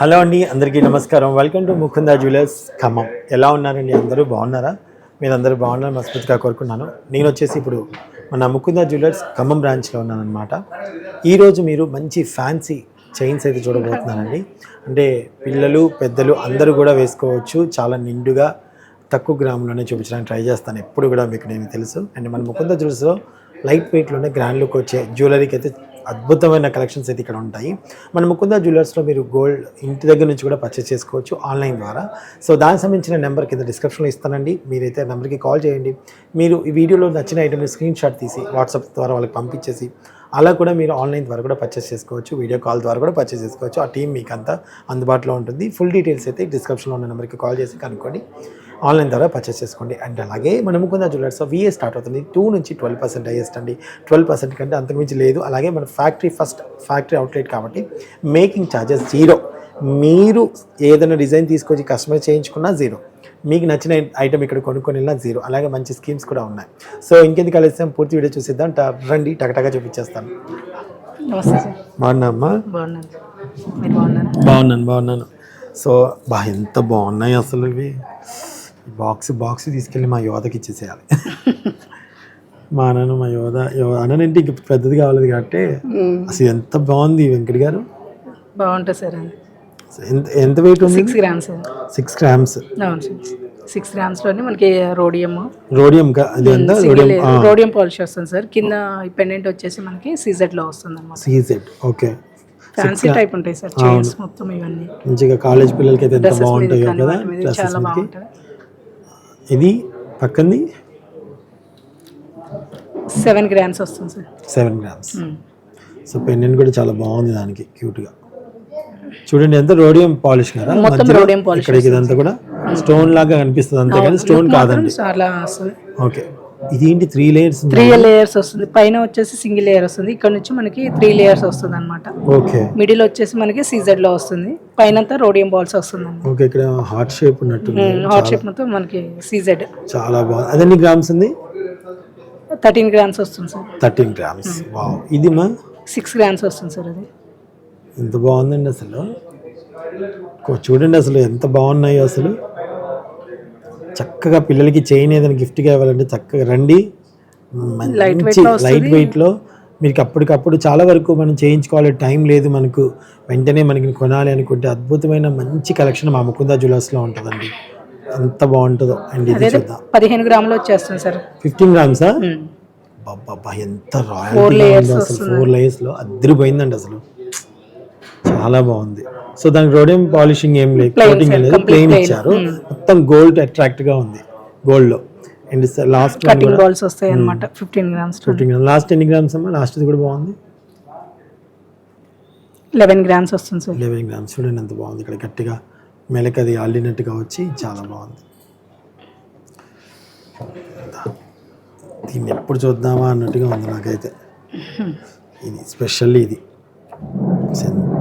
Hello అండి అందరికీ నమస్కారం. Welcome to Mukunda jewellers Khammam. ఎలా ఉన్నారండి? అందరూ బాగున్నారా? మీరు అందరూ బాగున్నారని మనస్ఫూర్తిగా కోరుకున్నాను నేను వచ్చేసి ఇప్పుడు మన ముకుంద జ్యువెలర్స్ ఖమ్మం బ్రాంచ్లో ఉన్నానమాట ఈరోజు మీరు మంచి ఫ్యాన్సీ చైన్స్ అయితే చూడబోతున్నానండి అంటే పిల్లలు పెద్దలు అందరూ కూడా వేసుకోవచ్చు. చాలా నిండుగా తక్కువ గ్రాములోనే చూపించడానికి ట్రై చేస్తాను. ఎప్పుడు కూడా మీకు నేను తెలుసు. అండ్ మన ముకుంద జ్యువెలర్స్లో లైట్ వెయిట్లోనే గ్రాండ్ లుక్ వచ్చే జ్యువెలరీకి అయితే అద్భుతమైన కలెక్షన్స్ అయితే ఇక్కడ ఉంటాయి. మన ముకుంద జ్యువెలర్స్లో మీరు గోల్డ్ ఇంటి దగ్గర నుంచి కూడా పర్చేస్ చేసుకోవచ్చు ఆన్లైన్ ద్వారా. సో దానికి సంబంధించిన నెంబర్ కింద డిస్క్రిప్షన్లో ఇస్తానండి. మీరైతే ఆ నెంబర్కి కాల్ చేయండి. మీరు ఈ వీడియోలో నచ్చిన ఐటమ్ని స్క్రీన్ షాట్ తీసి వాట్సాప్ ద్వారా వాళ్ళకి పంపించేసి అలా కూడా మీరు ఆన్లైన్ ద్వారా కూడా పర్చేస్ చేసుకోవచ్చు వీడియో కాల్ ద్వారా కూడా పర్చేస్ చేసుకోవచ్చు. ఆ టీం మీకు అంతా అందుబాటులో ఉంటుంది. ఫుల్ డీటెయిల్స్ అయితే డిస్క్రిప్షన్లో ఉన్న నెంబర్కి కాల్ చేసి కనుక్కోండి. ఆన్లైన్ ద్వారా పర్చేస్ చేసుకోండి. అండ్ అలాగే మన ముకుంద జ్యువెలర్స్ విఏ స్టార్ట్ అవుతుంది. టూ నుంచి ట్వెల్వ్ పర్సెంట్ హైయెస్ట్ అండి. ట్వెల్వ్ పర్సెంట్ కంటే అంతకుమించి లేదు. అలాగే మన ఫ్యాక్టరీ ఫస్ట్ ఫ్యాక్టరీ అవుట్లెట్ కాబట్టి మేకింగ్ ఛార్జెస్ జీరో మీరు ఏదైనా డిజైన్ తీసుకొచ్చి కస్టమైజ్ చేయించుకున్నా జీరో మీకు నచ్చిన ఐటమ్ ఇక్కడ కొనుక్కొని వెళ్ళినా జీరో అలాగే మంచి స్కీమ్స్ కూడా ఉన్నాయి. సో ఇంకెందుకు కలిస్తాం పూర్తి వీడియో చూసిద్దాం. రండి టకటగా చూపించేస్తాను. బాగున్నాను బాగున్నాను బాగున్నాను. సో బా ఎంత బాగున్నాయి అసలు ఇవి. బాక్స్ బాక్స్ తీసుకెళ్ళి మా యువతకి ఇచ్చేసేయాలి. మా అన్న మా యువత యువ అన్ననంటే ఇంక పెద్దది కావాలి కాబట్టి అసలు ఎంత బాగుంది వెంకట్ గారు. బాగుంటుంది సార్ ఎంత ఎంత వెయిట్ ఉంది? Six grams six grams six గ్రామ్స్లోనే మనకి రోడియం రోడియం రోడియం పాలిష్ వస్తుంది సార్. కింద పెండెంట్ వచ్చేసి మనకి సీజెడ్లో వస్తుంది అనమాట సీజెడ్ ఓకే. ఫ్యాన్సీ టైప్ ఉంటాయి సార్. చైన్స్ మొత్తం ఇవన్నీ. మంచిగా కాలేజ్ పిల్లలకి అయితే ఎంత బాగుంటాయో కదా చాలా బాగుంటుంది. ఇది పక్కంది? సెవెన్ గ్రామ్స్ వస్తుంది sir. Seven grams. So pendant కూడా చాలా బాగుంది దానికి క్యూట్గా. చూడండి ఎంత రోడియం పాలిష్ కదా మొత్తం polish ఇక్కడ ఇదంతా కూడా. స్టోన్ లాగా కనిపిస్తుంది అంతే కానీ స్టోన్ కాదండి. ఓకే. ఇది ఏంటి త్రీ లేయర్స్ త్రీ లేయర్స్ వస్తుంది. పైన వచ్చేసి సింగిల్ లేయర్ వస్తుంది. ఇక్కడ నుంచి మనకి త్రీ లేయర్స్ వస్తుంది అనమాట ఓకే మిడిల్ వచ్చేసి మనకి సీజెడ్లో వస్తుంది. పైన రోడియం బాల్స్ వస్తుంది ఓకే ఇక్కడ హార్ట్ షేప్ ఉన్నట్టుంది. హాట్ షేప్ మొత్తం మనకి సీజెడ్ చాలా బాగుంది. అదెన్ని గ్రామ్స్ ఉంది? థర్టీన్ గ్రామ్స్ వస్తుంది సార్. థర్టీన్ గ్రామ్స్ వావ్ ఇది మా? సిక్స్ గ్రామ్స్ వస్తుంది సార్ అది. ఎంత బాగుందండి అసలు. చూడండి అసలు ఎంత బాగున్నాయో అసలు. చక్కగా పిల్లలకి చైన్ ఏదైనా గిఫ్ట్గా ఇవ్వాలంటే చక్కగా రండి. మంచి లైట్ వెయిట్లో మీకు అప్పటికప్పుడు చాలా వరకు మనం చేయించుకోవాలి. టైం లేదు మనకు. వెంటనే మనకి కొనాలి అనుకుంటే అద్భుతమైన మంచి కలెక్షన్ మా ముకుంద జ్యువెలర్స్లో ఉంటుందండి. ఎంత బాగుంటుందో. అండ్ ఇది చూద్దాం. పదిహేను గ్రాములు వచ్చేస్తుంది సార్. ఫిఫ్టీన్ గ్రామ్సా. బాబా ఎంత ఉందో అసలు. ఫోర్ లేయర్స్లో అద్దరిపోయిందండి అసలు. చాలా బాగుంది. సో దానికి రోడియం పాలిషింగ్ ఏం లేదు కోటింగ్ ఏం లేదు ప్లెయిన్ ఇచ్చారు. మొత్తం గోల్డ్ అట్రాక్ట్గా ఉంది గోల్డ్లో. అండ్ లాస్ట్ కటింగ్ బాల్స్ వస్తాయి అనమాట ఫిఫ్టీన్ గ్రామ్స్ లాస్ట్ ఎన్ని గ్రామ్స్ అమ్మా? లాస్ట్ కూడా బాగుంది? లెవెన్ గ్రామ్స్ వస్తుంది సార్ లెవెన్ గ్రామ్స్ చూడండి ఎంత బాగుంది ఇక్కడ గట్టిగా. మెలకది అల్లినట్టుగా వచ్చి చాలా బాగుంది. దీన్ని ఎప్పుడు చూద్దామా అన్నట్టుగా ఉంది నాకైతే. ఇది స్పెషల్ ఇది.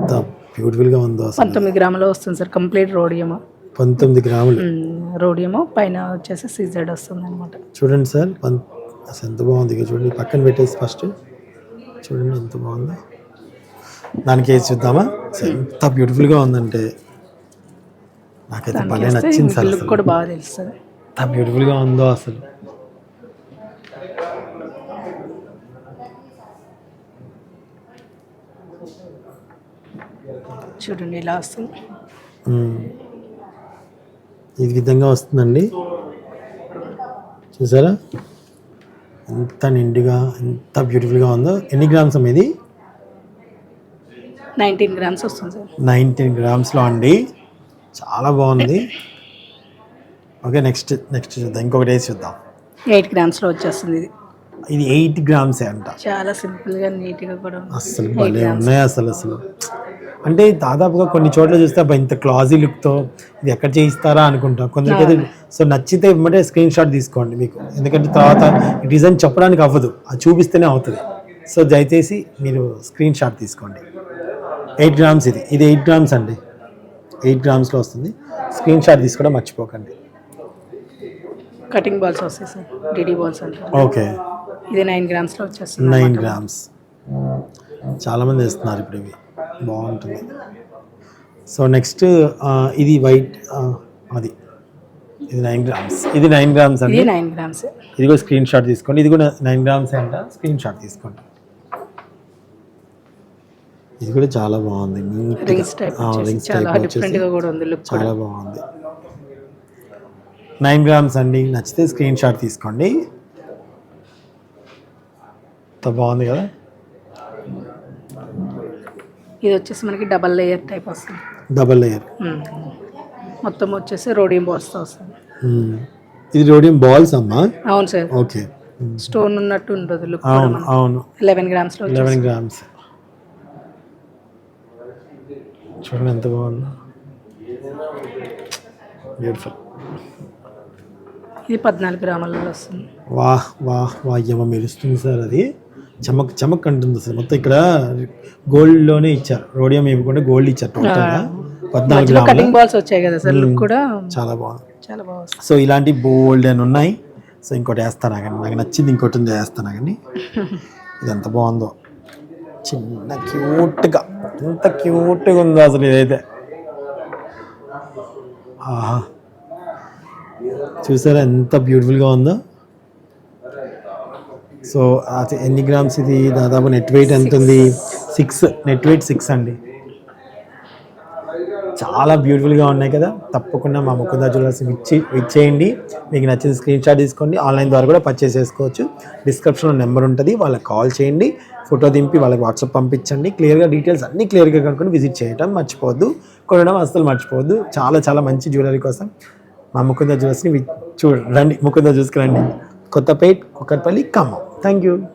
ఎంత బ్యూటిఫుల్గా ఉందో పంతొమ్మిది గ్రాములు వస్తుంది సార్ కంప్లీట్ రోడియము. పంతొమ్మిది గ్రాములు. రోడియము పైన వచ్చేసి సీజెడ్ వస్తుంది అనమాట చూడండి సార్ అసలు ఎంత బాగుంది చూడండి పక్కన పెట్టేసి ఫస్ట్. చూడండి ఎంత బాగుందో. దానికి వేసి చూద్దామా? ఎంత బ్యూటిఫుల్గా ఉందంటే. నాకైతే భలే నచ్చింది సార్ కూడా బాగా తెలుస్తుంది. ఎంత బ్యూటిఫుల్గా ఉందో అసలు. చూడండి ఇలా వస్తుంది. ఈ విధంగా వస్తుందండి. చూసారా? ఎంత నిండుగా ఎంత బ్యూటిఫుల్గా ఉందో. ఎన్ని గ్రామ్స్ అమ్మ ఇది? నైన్టీన్ గ్రామ్స్ వస్తుంది సార్. నైన్టీన్ గ్రామ్స్లో అండి. చాలా బాగుంది. ఓకే నెక్స్ట్ నెక్స్ట్ చూద్దాం. ఇంకొకటి వేసి చూద్దాం. ఎయిట్ గ్రామ్స్లో వచ్చేస్తుంది ఇది. ఇది ఎయిట్ గ్రామ్సే అంట. చాలా సింపుల్గా నీట్గా కూడా అసలు భలే ఉన్నాయి అసలు అసలు. అంటే దాదాపుగా కొన్ని చోట్ల చూస్తే అబ్బా ఇంత క్లాజీ లుక్తో ఇది ఎక్కడ చేయిస్తారా అనుకుంటాం. కొందరికైతే సో నచ్చితే ఇమ్మటే స్క్రీన్ షాట్ తీసుకోండి మీకు. ఎందుకంటే తర్వాత డిజైన్ చెప్పడానికి అవ్వదు. అది చూపిస్తేనే అవుతుంది. సో దయచేసి మీరు స్క్రీన్ షాట్ తీసుకోండి. ఎయిట్ గ్రామ్స్ ఇది. ఇది ఎయిట్ గ్రామ్స్ అండి. ఎయిట్ గ్రామ్స్లో వస్తుంది. స్క్రీన్ షాట్ తీసుకోవడం మర్చిపోకండి. కటింగ్ బాల్స్ వస్తాయి సార్. డిడి బాల్స్ అంటారు. ఓకే. ఇది నైన్ గ్రామ్స్లో వచ్చేస్తుంది నైన్ గ్రామ్స్. చాలామంది వేస్తున్నారు ఇప్పుడు ఇవి. బాగుంటుంది. సో నెక్స్ట్ ఇది వైట్ అది. ఇది నైన్ గ్రామ్స్. ఇది నైన్ గ్రామ్స్ అండి? ఇది నైన్ గ్రామ్స్. ఇది కూడా స్క్రీన్ షాట్ తీసుకోండి. ఇది కూడా నైన్ గ్రామ్స్ అంట. స్క్రీన్ షాట్ తీసుకోండి. ఇది కూడా చాలా బాగుంది. రింగ్స్ టైప్ చాలా బాగుంది. నైన్ గ్రామ్స్ అండి. నచ్చితే స్క్రీన్ షాట్ తీసుకోండి. బాగుంది కదా? ఇది వచ్చేసి మనకి డబల్ లేయర్ టైప్ వస్తుంది. Double layer. మొత్తం వచ్చేసి రోడియం బాల్స్ వస్తుంది. ఇది రోడియం బాల్స్ అమ్మా? అవును సార్. ఓకే. స్టోన్ ఉన్నట్టు ఉంటుంది లుక్ అవును అవును. లెవెన్ గ్రామ్స్లో లెవెన్ గ్రామ్స్ చూడండి ఎంత బాగుంది. బ్యూటిఫుల్ ఇది పద్నాలుగు గ్రాములలో వస్తుంది. వాహ్ వాహ్ వాహ్యమ మెరుస్తుంది సార్ అది. చమక్ చమక్ అంటుంది అసలు. మొత్తం ఇక్కడ గోల్డ్లోనే ఇచ్చారు. రోడియం ఇవ్వకుండా గోల్డ్ ఇచ్చారు టోటల్గా పద్నాలుగు కటింగ్ బాల్స్ వచ్చాయి కదా సార్. లుక్ కూడా చాలా బాగుంది. చాలా బాగా వస్తుంది సో ఇలాంటి బోల్డ్ అని ఉన్నాయి. సో ఇంకోటి వేస్తాను కానీ నాకు నచ్చింది ఇంకోటి ఉంది వేస్తాను కానీ. ఇది ఎంత బాగుందో. చిన్న క్యూట్గా ఎంత క్యూట్గా ఉందో అసలు ఇదైతే. ఆహా. చూసారా ఎంత బ్యూటిఫుల్గా ఉందో? సో అది ఎన్ని గ్రామ్స్ ఇది? దాదాపు నెట్ వెయిట్ ఎంత ఉంది? సిక్స్ నెట్ వెయిట్ సిక్స్ అండి. చాలా బ్యూటిఫుల్గా ఉన్నాయి కదా. తప్పకుండా మా ముకుందా జ్యువెలర్స్ ఇచ్చి ఇచ్చేయండి మీకు నచ్చిన స్క్రీన్ షాట్ తీసుకోండి. ఆన్లైన్ ద్వారా కూడా పర్చేస్ చేసుకోవచ్చు. డిస్క్రిప్షన్లో నెంబర్ ఉంటుంది. వాళ్ళకి కాల్ చేయండి. ఫోటో దింపి వాళ్ళకి వాట్సాప్ పంపించండి. క్లియర్గా డీటెయిల్స్ అన్నీ క్లియర్గా కనుక్కొని విజిట్ చేయడం మర్చిపోవద్దు. కొనడం అస్సలు మర్చిపోవద్దు. చాలా చాలా మంచి జ్యువెలరీ కోసం మా ముకుందా జ్యువెలర్స్ని చూడండి. రండి. ముకుందా చూసుకురండి కొత్తపేట్ కుక్కట్పల్లి ఖమ్మం. Thank you.